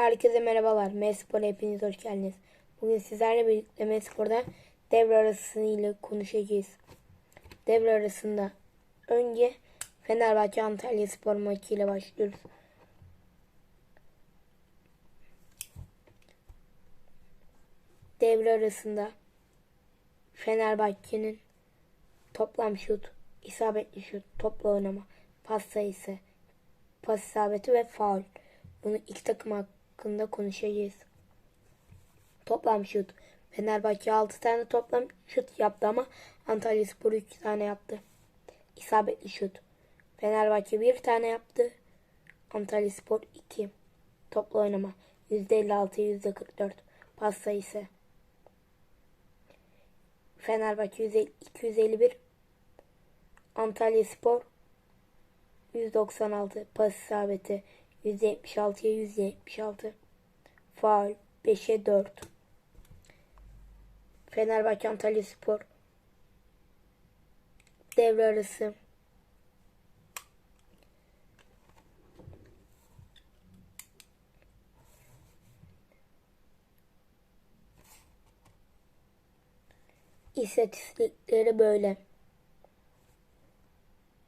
Herkese merhabalar. Mespor'a hepiniz hoş geldiniz. Bugün sizlerle birlikte Mespor'da devre arası ile konuşacağız. Devre arasında önce Fenerbahçe Antalya Spor maçı ile başlıyoruz. Devre arasında Fenerbahçe'nin toplam şut, isabetli şut, topla oynama, pas sayısı, pas isabeti ve faul. Bunu iki takım hakkında konuşacağız. Toplam şut. Fenerbahçe 6 tane toplam şut yaptı ama Antalya Spor 3 tane yaptı. İsabetli şut. Fenerbahçe 1 tane yaptı. Antalya Spor 2. Topla oynama. %56 %44. Pas sayısı. Fenerbahçe 150 251. Antalya Spor 196 pas isabeti 176'ya 176 faul 5'e 4 Fenerbahçe Antalya Spor. Devre arası. İstatistikleri böyle.